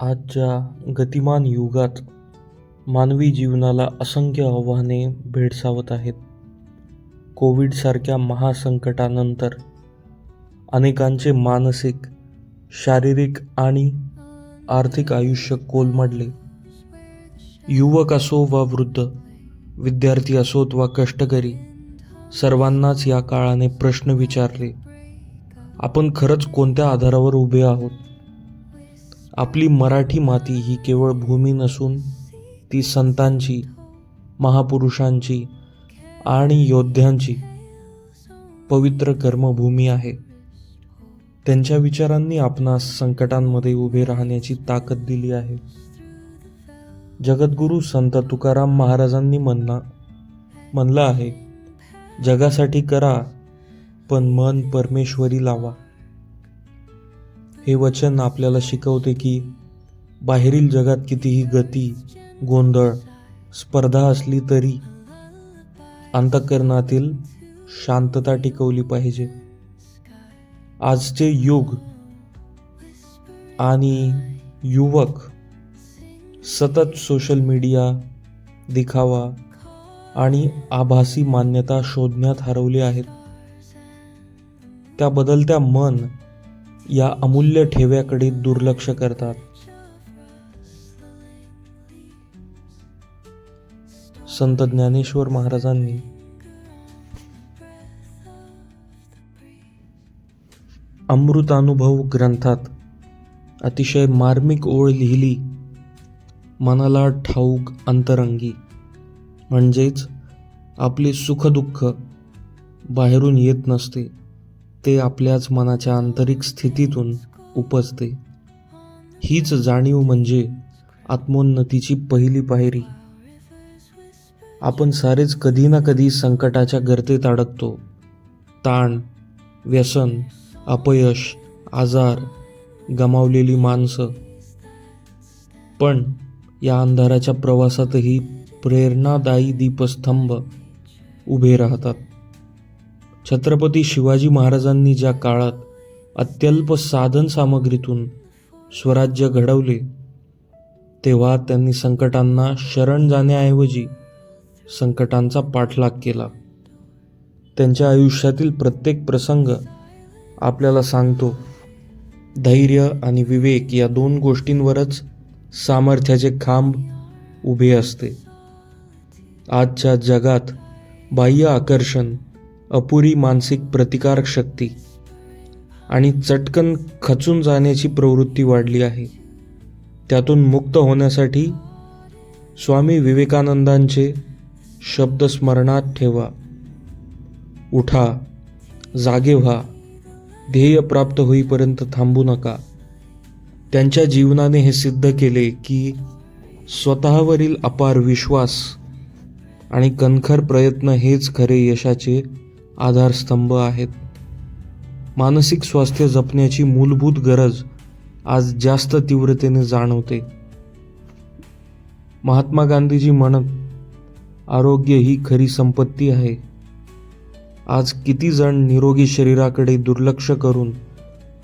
आजच्या गतिमान युगात मानवी जीवनाला असंख्य आव्हाने भेडसावत आहेत. कोविडसारख्या महासंकटानंतर अनेकांचे मानसिक शारीरिक आणि आर्थिक आयुष्य कोलमडले. युवक असो वा वृद्ध विद्यार्थी असोत वा कष्टकरी सर्वांनाच या काळाने प्रश्न विचारले आपण खरंच कोणत्या आधारावर उभे आहोत? आपली मराठी माती ही केवळ भूमी नसून ती संतांची महापुरुषांची आणि योद्ध्यांची पवित्र कर्मभूमी आहे. त्यांच्या विचारांनी आपणास संकटांमध्ये उभे राहण्याची ताकद दिली आहे. जगद्गुरू संत तुकाराम महाराजांनी म्हणला म्हणलं आहे जगासाठी करा पण मन परमेश्वरी लावा. हे वचन आपल्याला शिकवते की बाहेरील जगात कितीही गती गोंधळ स्पर्धा असली तरी अंतकरणातील शांतता टिकवली पाहिजे. आजचे युग आणि युवक सतत सोशल मीडिया दिखावा आणि आभासी मान्यता शोधण्यात हरवले आहेत. त्या बदलत्या मन या अमूल्य ठेव्याकडे दुर्लक्ष करतात. संत ज्ञानेश्वर महाराजांनी अमृतानुभव ग्रंथात अतिशय मार्मिक ओळ लिहिली. मनाला ठाऊक अंतरंगी म्हणजेच आपले सुखदुःख बाहेरून येत नसते. ते आपल्याच मनाच्या आंतरिक स्थितीतून उपजते. हीच जाणीव म्हणजे आत्मोन्नतीची पहिली पायरी. आपण सारेच कधी ना कधी संकटाच्या गर्तेत अडकतो. ताण व्यसन अपयश आजार गमावलेली माणसं. पण या अंधाराच्या प्रवासातही प्रेरणादायी दीपस्तंभ उभे राहतात. छत्रपती शिवाजी महाराजांनी ज्या काळात अत्यल्प साधन सामग्रीतून स्वराज्य घडवले तेव्हा त्यांनी संकटांना शरण जाण्याऐवजी संकटांचा पाठलाग केला. त्यांच्या आयुष्यातील प्रत्येक प्रसंग आपल्याला सांगतो धैर्य आणि विवेक या दोन गोष्टींवरच सामर्थ्याचे खांब उभे असते. आजच्या जगात बाह्य आकर्षण अपुरी मानसिक प्रतिकारक शक्ती आणि चटकन खचून जाण्याची प्रवृत्ती वाढली आहे. त्यातून मुक्त होण्यासाठी स्वामी विवेकानंदांचे शब्द स्मरणात ठेवा. उठा जागे व्हा ध्येय प्राप्त होईपर्यंत थांबू नका. त्यांच्या जीवनाने हे सिद्ध केले की स्वतःवरील अपार विश्वास आणि कणखर प्रयत्न हेच खरे यशाचे आधारस्तंभ आहेत. मानसिक स्वास्थ्य जपण्याची मूलभूत गरज आज जास्त तीव्रतेने जाणवते. महात्मा गांधीजी म्हणत आरोग्य ही खरी संपत्ती आहे. आज किती जण निरोगी शरीराकडे दुर्लक्ष करून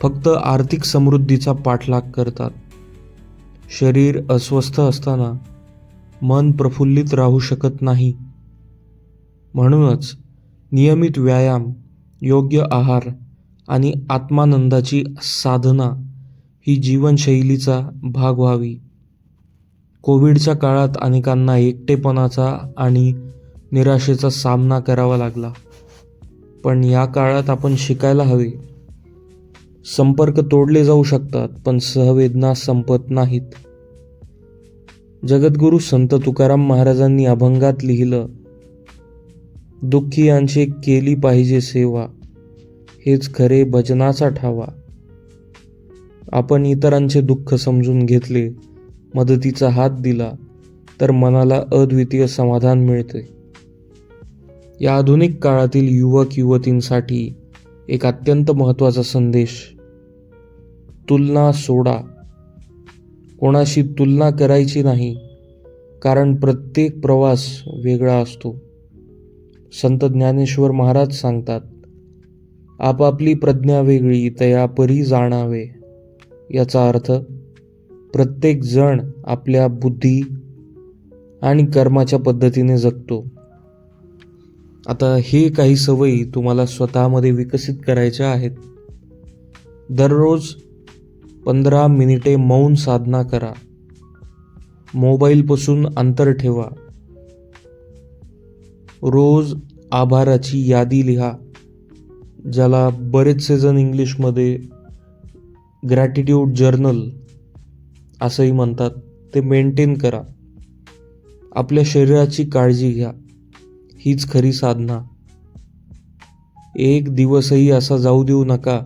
फक्त आर्थिक समृद्धीचा पाठलाग करतात. शरीर अस्वस्थ असताना मन प्रफुल्लित राहू शकत नाही. म्हणूनच नियमित व्यायाम योग्य आहार आणि आत्मानंदाची साधना ही जीवनशैलीचा भाग व्हावी. कोविडच्या काळात अनेकांना एकटेपणाचा आणि निराशेचा सामना करावा लागला. पण या काळात आपण शिकायला हवे. संपर्क तोडले जाऊ शकतात पण सहवेदना संपत नाहीत. जगद्गुरू संत तुकाराम महाराजांनी अभंगात लिहिलं दुःखियांची केली पाहिजे सेवा. हेच खरे भजनाचा ठावा. आपण इतरांचे दुःख समजून घेतले मदतीचा हात दिला तर मनाला अद्वितीय समाधान मिळते. या आधुनिक काळातील युवक युवतींसाठी एक अत्यंत महत्त्वाचा संदेश. तुलना सोडा. कोणाशी तुलना करायची नाही कारण प्रत्येक प्रवास वेगळा असतो. संत ज्ञानेश्वर महाराज सांगतात आपापली प्रज्ञा वेगळी तया परी जाणावे. याचा अर्थ प्रत्येक जण आपल्या बुद्धी आणि कर्माच्या पद्धतीने जगतो. आता हे काही सवयी तुम्हाला स्वतःमध्ये विकसित करायच्या आहेत. दररोज पंधरा मिनिटे मौन साधना करा. मोबाईलपासून अंतर ठेवा. रोज आभाराची यादी लिहा ज्याला बरेचसे जण इंग्लिशमध्ये ग्रॅटिट्यूड जर्नल असंही म्हणतात. ते मेंटेन करा. आपल्या शरीराची काळजी घ्या. हीच खरी साधना. एक दिवसही असा जाऊ देऊ नका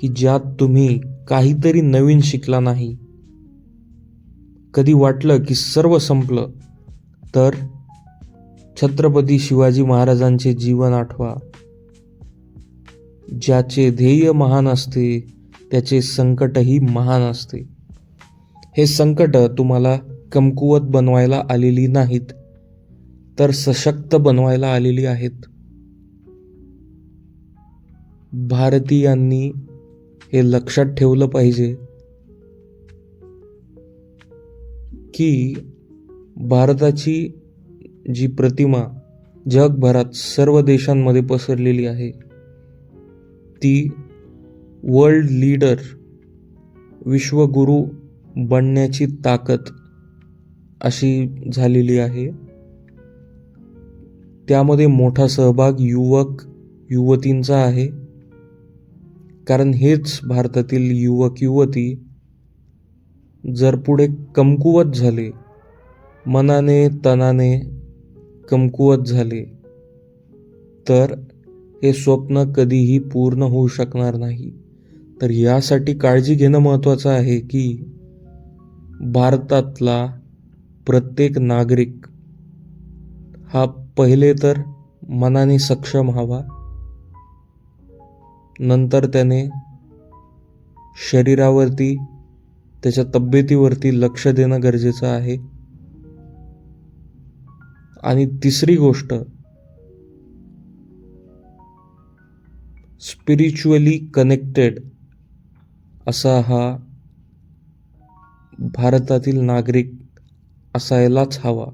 की ज्यात तुम्ही काहीतरी नवीन शिकला नाही. कधी वाटलं की सर्व संपलं तर छत्रपती शिवाजी महाराजांचे जीवन आठवा. ज्याचे ध्येय महान असते त्याचे संकटही महान असते. हे संकट तुम्हाला कमकुवत बनवायला आलेली नाहीत तर सशक्त बनवायला आलेली आहेत. भारतीयांनी हे लक्षात ठेवलं पाहिजे की भारताची जी प्रतिमा जगभरात सर्व देशांमध्ये पसरलेली आहे ती वर्ल्ड लीडर विश्वगुरू बनण्याची ताकद अशी झालेली आहे. त्यामध्ये मोठा सहभाग युवक युवतींचा आहे. कारण हेच भारतातील युवक युवती जर पुढे कमकुवत झाले मनाने तनाने कमकुवत झाले तर हे स्वप्न कधीही पूर्ण होऊ शकणार नाही. तर यासाठी काळजी घेणं महत्त्वाचं आहे की भारतातला प्रत्येक नागरिक हा पहिले तर मनाने सक्षम हवा नंतर त्याने शरीरावरती त्याच्या तब्येतीवरती लक्ष देणं गरजेचं आहे. आणि तिसरी गोष्ट स्पिरिच्युअली कनेक्टेड असा हा भारतातील नागरिक असायलाच हवा.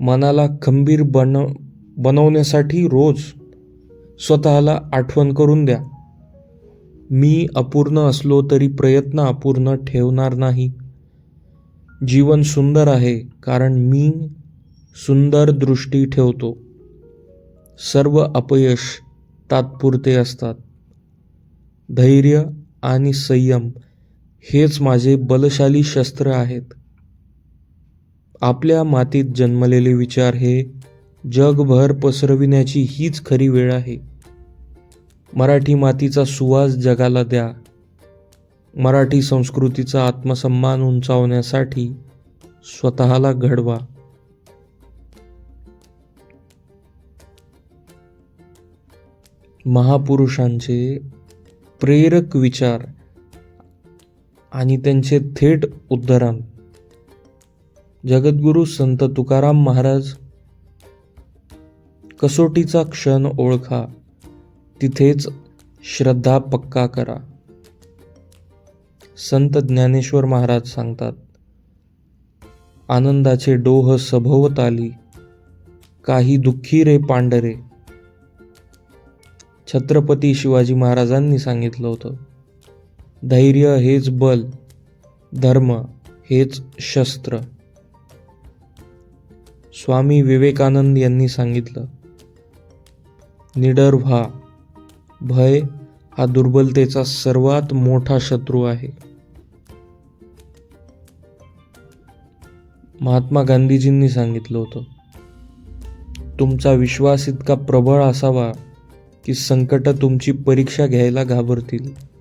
मनाला खंबीर बन बनवण्यासाठी रोज स्वतःला आठवण करून द्या. मी अपूर्ण असलो तरी प्रयत्न अपूर्ण ठेवणार नाही. जीवन सुंदर आहे कारण मी सुंदर दृष्टी ठेवतो. सर्व अपयश तात्पुरते असतात. धैर्य आणि संयम हेच माझे बलशाली शस्त्र आहेत. आपल्या मातीत जन्मलेले विचार हे जगभर पसरविण्याची हीच खरी वेळ आहे. मराठी मातीचा सुवास जगाला द्या. मराठी संस्कृतीचा आत्मसन्मान उंचावण्यासाठी स्वतःला घडवा. महापुरुषांचे प्रेरक विचार आणि त्यांचे थेट उद्धरण. जगद्गुरू संत तुकाराम महाराज कसोटीचा क्षण ओळखा तिथेच श्रद्धा पक्का करा. संत ज्ञानेश्वर महाराज सांगतात आनंदाचे डोह सभोवत आली काही दुःखी रे पांढरे छत्रपती शिवाजी महाराजांनी सांगितलं होतं धैर्य हेच बल धर्म हेच शस्त्र. स्वामी विवेकानंद यांनी सांगितलं निडर व्हा भय हा दुर्बलतेचा सर्वात मोठा शत्रू आहे. महात्मा गांधीजींनी सांगितलं होतं तुमचा विश्वास इतका प्रबळ असावा की संकट तुमची परीक्षा घ्यायला घाबरतील.